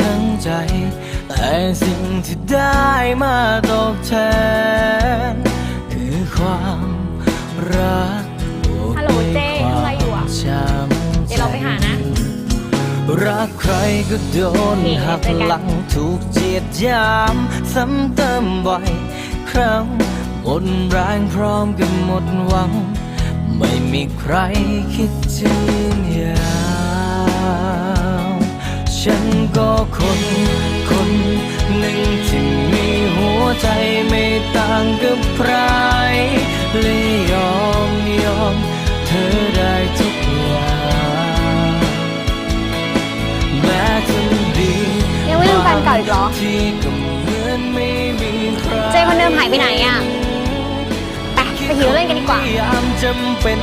ทั้งใจ แต่สิ่งที่ได้มาตอบแทน คือความรักบวกฮัลโหลเจ๊ด้วยทำอะไรอยู่อะความช้ำเดี๋ยวเราไปหานะ รักใครก็โดนโอเคหักเจอกันหลังถูกเจียดยามซ้ำเติมบ่อยครั้งหมดแรงพร้อมกับหมดหวัง ไม่มีใครคิดถึง ก็คน คนหนึ่งที่มีหัวใจไม่ต่างกับใครเลยยอมยอม เธอได้ทุกอย่างแม้จะดียังไม่ลืมแฟนเก่าอีกเหรอ ที่ก็เหมือนไม่มีใครเจคนเดิมหายไปไหนอะ ไปไปหิวเล่นกันดีกว่า ยามจำเป็น